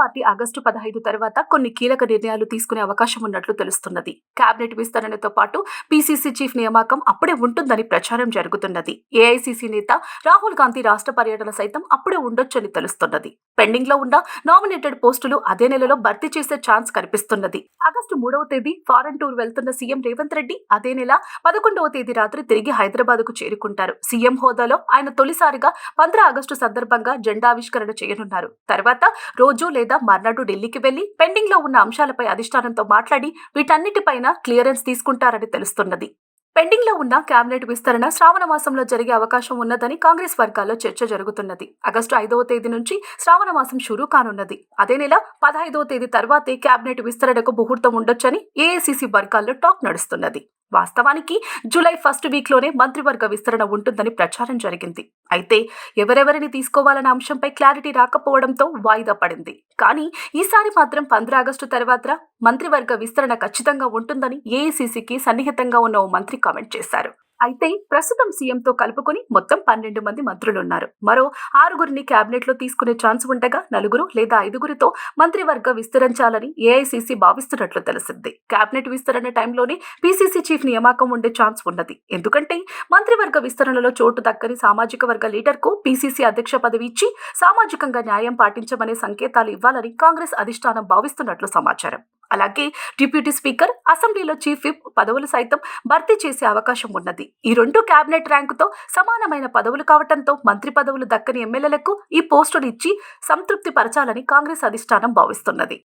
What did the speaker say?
Party August పదహైదు తర్వాత కొన్ని కీలక నిర్ణయాలు తీసుకునే అవకాశం ఉన్నట్లు తెలుస్తున్నది. కేబినెట్ విస్తరణతో పాటు పీసీసీ చీఫ్ నియామకం అప్పుడే ఉంటుందని ప్రచారం జరుగుతున్నది. ఏఐసీసీ నేత రాహుల్ గాంధీ రాష్ట్ర పర్యటన సైతం అప్పుడే ఉండొచ్చని తెలుస్తున్నది. పెండింగ్లో ఉన్న నామినేటెడ్ పోస్టులు అదే నెలలో భర్తీ చేసే ఛాన్స్ కనిపిస్తున్నది. ఆగస్టు మూడవ తేదీ ఫారెన్ టూర్ వెళ్తున్న సీఎం రేవంత్ రెడ్డి అదే నెల పదకొండవ తేదీ రాత్రి తిరిగి హైదరాబాద్కు చేరుకుంటారు. సీఎం హోదాలో ఆయన తొలిసారిగా పంద్ర ఆగస్టు సందర్భంగా జెండావిష్కరణ చేయనున్నారు. తర్వాత రోజు లేదా మర్నాడు ఢిల్లీకి వెళ్ళి పెండింగ్లో ఉన్న అంశాలపై అధిష్టానంతో మాట్లాడి వీటన్నిటిపైన క్లియరెన్స్ తీసుకుంటారని తెలుస్తున్నది. పెండింగ్లో ఉన్న కేబినెట్ విస్తరణ శ్రావణ మాసంలో జరిగే అవకాశం ఉన్నదని కాంగ్రెస్ వర్గాల్లో చర్చ జరుగుతున్నది. ఆగస్టు ఐదవ తేదీ నుంచి శ్రావణ మాసం షురూ కానున్నది. అదే నెల పదహైదవ తేదీ తర్వాతే కేబినెట్ విస్తరణకు ముహూర్తం ఉండొచ్చని ఏఐసిసి వర్గాల్లో టాక్ నడుస్తున్నది. వాస్తవానికి జూలై ఫస్ట్ వీక్లోనే మంత్రివర్గ విస్తరణ ఉంటుందని ప్రచారం జరిగింది. అయితే ఎవరెవరిని తీసుకోవాలన్న అంశంపై క్లారిటీ రాకపోవడంతో వాయిదా పడింది. కానీ ఈసారి మాత్రం పంద్ర ఆగస్టు తర్వాత మంత్రివర్గ విస్తరణ ఖచ్చితంగా ఉంటుందని ఏఐసిసికి సన్నిహితంగా ఉన్న ఓ మంత్రి కామెంట్ చేశారు. అయితే ప్రస్తుతం సీఎంతో కలుపుకొని మొత్తం పన్నెండు మంది మంత్రులున్నారు. మరో ఆరుగురిని కేబినెట్లో తీసుకునే ఛాన్స్ ఉండగా నలుగురు లేదా ఐదుగురితో మంత్రివర్గ విస్తరించాలని ఏఐసిసి భావిస్తున్నట్లు తెలిసింది. కేబినెట్ విస్తరణ టైంలోనే పీసీసీ చీఫ్ నియామకం ఉండే ఛాన్స్ ఉన్నది. ఎందుకంటే మంత్రివర్గ విస్తరణలో చోటు దక్కని సామాజిక వర్గ లీడర్కు పీసీసీ అధ్యక్ష పదవి ఇచ్చి సామాజికంగా న్యాయం పాటించమనే సంకేతాలు ఇవ్వాలని కాంగ్రెస్ అధిష్టానం భావిస్తున్నట్లు సమాచారం. అలాగే డిప్యూటీ స్పీకర్ అసెంబ్లీలో చీఫ్ విప్ పదవులు సైతం భర్తీ చేసే అవకాశం ఉన్నది. ఈ రెండు కేబినెట్ ర్యాంకుతో సమానమైన పదవులు కావడంతో మంత్రి పదవులు దక్కని ఎమ్మెల్యేలకు ఈ పోస్టులు ఇచ్చి సంతృప్తి పరచాలని కాంగ్రెస్ అధిష్టానం భావిస్తున్నది.